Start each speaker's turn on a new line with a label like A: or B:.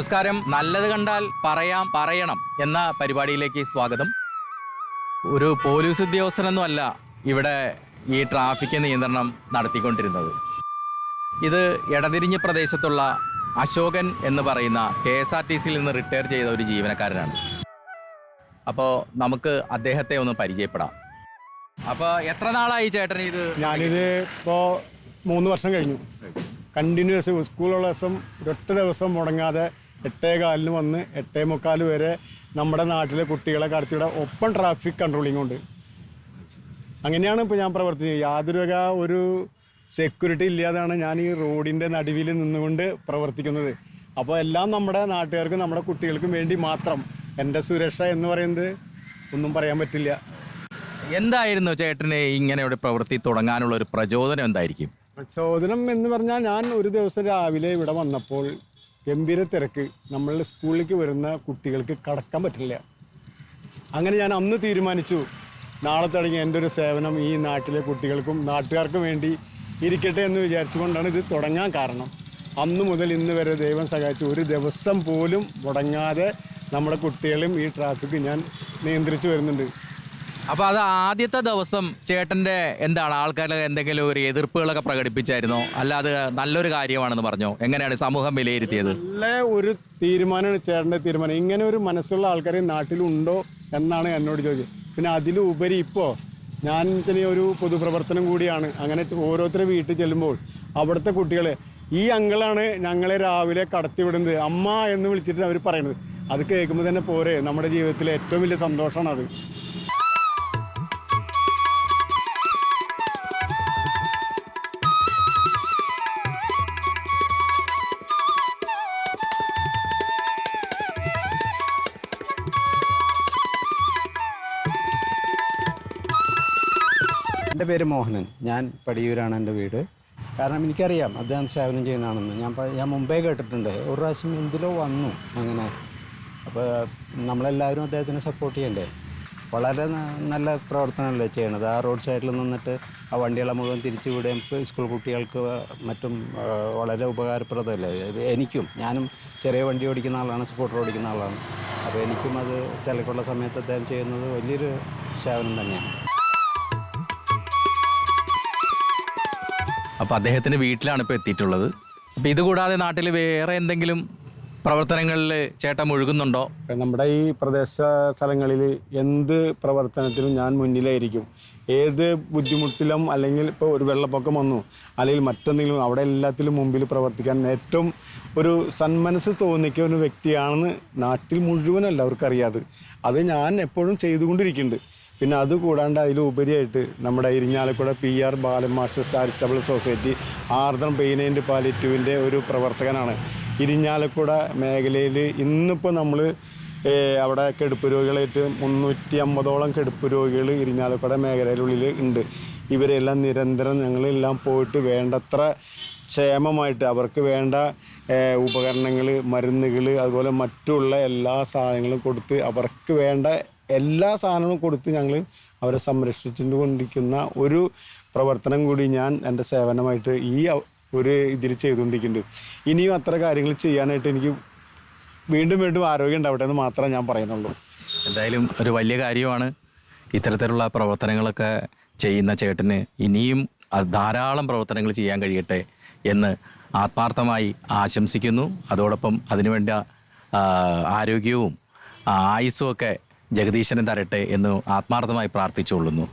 A: നമസ്കാരം. നല്ലത് കണ്ടാൽ പറയാം പറയണം എന്ന പരിപാടിയിലേക്ക് സ്വാഗതം. ഒരു പോലീസ് ഉദ്യോഗസ്ഥനൊന്നും അല്ല ഇവിടെ ഈ ട്രാഫിക് നിയന്ത്രണം നടത്തിക്കൊണ്ടിരുന്നത്. ഇത് ഇടതിരിഞ്ഞ പ്രദേശത്തുള്ള അശോകൻ എന്ന് പറയുന്ന കെ എസ് ആർ ടി സിയിൽ നിന്ന് റിട്ടയർ ചെയ്ത ഒരു ജീവനക്കാരനാണ്. അപ്പോൾ നമുക്ക് അദ്ദേഹത്തെ ഒന്ന് പരിചയപ്പെടാം. അപ്പോൾ എത്ര നാളായി ചേട്ടൻ ഇത്?
B: ഞാനിത് ഇപ്പോൾ മൂന്ന് വർഷം കഴിഞ്ഞു. കണ്ടിന്യൂസ് സ്കൂളുള്ള ദിവസം ഒരൊറ്റ ദിവസം മുടങ്ങാതെ എട്ടേ കാലിന് വന്ന് എട്ടേ മുക്കാൽ വരെ നമ്മുടെ നാട്ടിലെ കുട്ടികളെ കടത്തിയുടെ ഒപ്പം ട്രാഫിക് കൺട്രോളിംഗ് ഉണ്ട്. അങ്ങനെയാണ് ഇപ്പോൾ ഞാൻ പ്രവർത്തിച്ചത്. യാതൊരു വക ഒരു സെക്യൂരിറ്റി ഇല്ലാതാണ് ഞാൻ ഈ റോഡിന്റെ നടുവിൽ നിന്നുകൊണ്ട് പ്രവർത്തിക്കുന്നത്. അപ്പോൾ എല്ലാം നമ്മുടെ നാട്ടുകാർക്കും നമ്മുടെ കുട്ടികൾക്കും വേണ്ടി മാത്രം. എന്റെ സുരക്ഷ എന്ന് പറയുന്നത് ഒന്നും പറയാൻ പറ്റില്ല.
A: എന്തായിരുന്നു ചേട്ടന് ഇങ്ങനെ ഒരു പ്രവൃത്തി തുടങ്ങാനുള്ള ഒരു പ്രചോദനം എന്തായിരിക്കും?
B: പ്രചോദനം എന്ന് പറഞ്ഞാൽ ഞാൻ ഒരു ദിവസം രാവിലെ ഇവിടെ വന്നപ്പോൾ ഗംഭീര തിരക്ക്. നമ്മളുടെ സ്കൂളിലേക്ക് വരുന്ന കുട്ടികൾക്ക് കടക്കാൻ പറ്റില്ല. അങ്ങനെ ഞാൻ അന്ന് തീരുമാനിച്ചു. നാളെ തുടങ്ങി എന്റെ ഒരു സേവനം ഈ നാട്ടിലെ കുട്ടികൾക്കും നാട്ടുകാർക്കും വേണ്ടി ഇരിക്കട്ടെ എന്ന് വിചാരിച്ചുകൊണ്ടാണ് ഇത് തുടങ്ങാൻ കാരണം. അന്ന് മുതൽ ഇന്ന് വരെ ദൈവം സഹായിച്ചു. ഒരു ദിവസം പോലും മുടങ്ങാതെ നമ്മുടെ കുട്ടികളെയും ഈ ട്രാഫിക് ഞാൻ നിയന്ത്രിച്ചു വരുന്നുണ്ട്.
A: അപ്പൊ അത് ആദ്യത്തെ ദിവസം ചേട്ടന്റെ എന്താണ് ആൾക്കാർ എന്തെങ്കിലും ഒരു എതിർപ്പുകളൊക്കെ പ്രകടിപ്പിച്ചായിരുന്നോ? അല്ലാതെ നല്ലൊരു കാര്യമാണെന്ന് പറഞ്ഞോ? എങ്ങനെയാണ് സമൂഹം വിലയിരുത്തിയത്?
B: നല്ല ഒരു തീരുമാനമാണ് ചേട്ടന്റെ തീരുമാനം. ഇങ്ങനെ ഒരു മനസ്സുള്ള ആൾക്കാരെ നാട്ടിലുണ്ടോ എന്നാണ് എന്നോട് ചോദിച്ചത്. പിന്നെ അതിലുപരി ഇപ്പോ ഞാൻ ചെറിയ ഒരു പൊതുപ്രവർത്തനം കൂടിയാണ്. അങ്ങനെ ഓരോരുത്തരെ വീട്ടിൽ ചെല്ലുമ്പോൾ അവിടുത്തെ കുട്ടികളെ ഈ അങ്കിളാണ് ഞങ്ങളെ രാവിലെ കടത്തിവിടുന്നത്. അമ്മ എന്ന് വിളിച്ചിട്ട് അവർ പറയുന്നത് അത് കേൾക്കുമ്പോൾ തന്നെ പോരെ. നമ്മുടെ ജീവിതത്തിലെ ഏറ്റവും വലിയ സന്തോഷമാണ് അത്.
C: എന്റെ പേര് മോഹനൻ. ഞാൻ പടിയൂരാണ് എന്റെ വീട്. കാരണം എനിക്കറിയാം അദ്ദേഹം സേവനം ചെയ്യുന്നതാണെന്ന്. ഞാൻ ഞാൻ മുമ്പേ കേട്ടിട്ടുണ്ട്. ഒരു പ്രാവശ്യം എന്തിലോ വന്നു അങ്ങനെ. അപ്പോൾ നമ്മളെല്ലാവരും അദ്ദേഹത്തിനെ സപ്പോർട്ട് ചെയ്യണ്ടേ? വളരെ നല്ല പ്രവർത്തനമല്ലേ ചെയ്യണത്? ആ റോഡ് സൈഡിൽ നിന്നിട്ട് ആ വണ്ടികളെ മുഴുവൻ തിരിച്ചു വിടുകയും സ്കൂൾ കുട്ടികൾക്ക് മറ്റും വളരെ ഉപകാരപ്രദമല്ലേ? എനിക്കും ഞാനും ചെറിയ വണ്ടി ഓടിക്കുന്ന ആളാണ് സ്കൂട്ടർ ഓടിക്കുന്ന ആളാണ്. അപ്പോൾ എനിക്കും അത് തിരക്കുള്ള സമയത്ത് അദ്ദേഹം ചെയ്യുന്നത് വലിയൊരു സേവനം തന്നെയാണ്.
A: അപ്പൊ അദ്ദേഹത്തിന്റെ വീട്ടിലാണ് ഇപ്പൊ എത്തിയിട്ടുള്ളത്. അപ്പൊ ഇതുകൂടാതെ നാട്ടിൽ വേറെ എന്തെങ്കിലും പ്രവർത്തനങ്ങളിൽ ചേട്ടൻ മുഴുകുന്നുണ്ടോ?
B: നമ്മുടെ ഈ പ്രദേശ സ്ഥലങ്ങളിൽ എന്ത് പ്രവർത്തനത്തിലും ഞാൻ മുന്നിലായിരിക്കും. ഏത് ബുദ്ധിമുട്ടിലും അല്ലെങ്കിൽ ഇപ്പോൾ ഒരു വെള്ളപ്പൊക്കം വന്നു അല്ലെങ്കിൽ മറ്റെന്തെങ്കിലും അവിടെ എല്ലാത്തിലും മുമ്പിൽ പ്രവർത്തിക്കാൻ ഏറ്റവും ഒരു സന്മനസ് തോന്നിക്കുന്ന ഒരു വ്യക്തിയാണെന്ന് നാട്ടിൽ മുഴുവൻ എല്ലാവർക്കും അറിയാതെ അത് ഞാൻ എപ്പോഴും ചെയ്തുകൊണ്ടിരിക്കുന്നുണ്ട്. പിന്നെ അത് കൂടാണ്ട് അതിലുപരിയായിട്ട് നമ്മുടെ Irinjalakuda P R Balan master charitable society Ardram pain പാലിറ്റീവിന്റെ ഒരു പ്രവർത്തകനാണ്. ഇരിഞ്ഞാലക്കുട മേഖലയിൽ ഇന്നിപ്പോൾ നമ്മൾ അവിടെ കെടുപ്പ് രോഗികളായിട്ട് മുന്നൂറ്റി അമ്പതോളം കെടുപ്പ് രോഗികൾ ഇരിഞ്ഞാലക്കുട മേഖലയിലുള്ളിൽ ഉണ്ട്. ഇവരെല്ലാം നിരന്തരം ഞങ്ങളെല്ലാം പോയിട്ട് വേണ്ടത്ര ക്ഷേമമായിട്ട് അവർക്ക് വേണ്ട ഉപകരണങ്ങൾ മരുന്നുകൾ അതുപോലെ മറ്റുള്ള എല്ലാ സാധനങ്ങളും കൊടുത്ത് അവർക്ക് വേണ്ട എല്ലാ സാധനവും കൊടുത്ത് ഞങ്ങൾ അവരെ സംരക്ഷിച്ചു കൊണ്ടിരിക്കുന്ന ഒരു പ്രവർത്തനം കൂടി ഞാൻ എന്റെ സേവനമായിട്ട് ഈ ഒരു ഇതിൽ ചെയ്തുകൊണ്ടിരിക്കുന്നുണ്ട്. ഇനിയും അത്ര കാര്യങ്ങൾ ചെയ്യാനായിട്ട് എനിക്ക് വീണ്ടും വീണ്ടും ആരോഗ്യം ഉണ്ടാവട്ടെ എന്ന് മാത്രമേ ഞാൻ പറയുന്നുള്ളൂ.
A: എന്തായാലും ഒരു വലിയ കാര്യമാണ് ഇത്തരത്തിലുള്ള പ്രവർത്തനങ്ങളൊക്കെ ചെയ്യുന്ന ചേട്ടന് ഇനിയും ധാരാളം പ്രവർത്തനങ്ങൾ ചെയ്യാൻ കഴിയട്ടെ എന്ന് ആത്മാർത്ഥമായി ആശംസിക്കുന്നു. അതോടൊപ്പം അതിനുവേണ്ട ആരോഗ്യവും ആ, ആയുസ്സും ഒക്കെ ജഗദീശന് തരട്ടെ എന്ന് ആത്മാർത്ഥമായി പ്രാർത്ഥിച്ചുകൊള്ളുന്നു.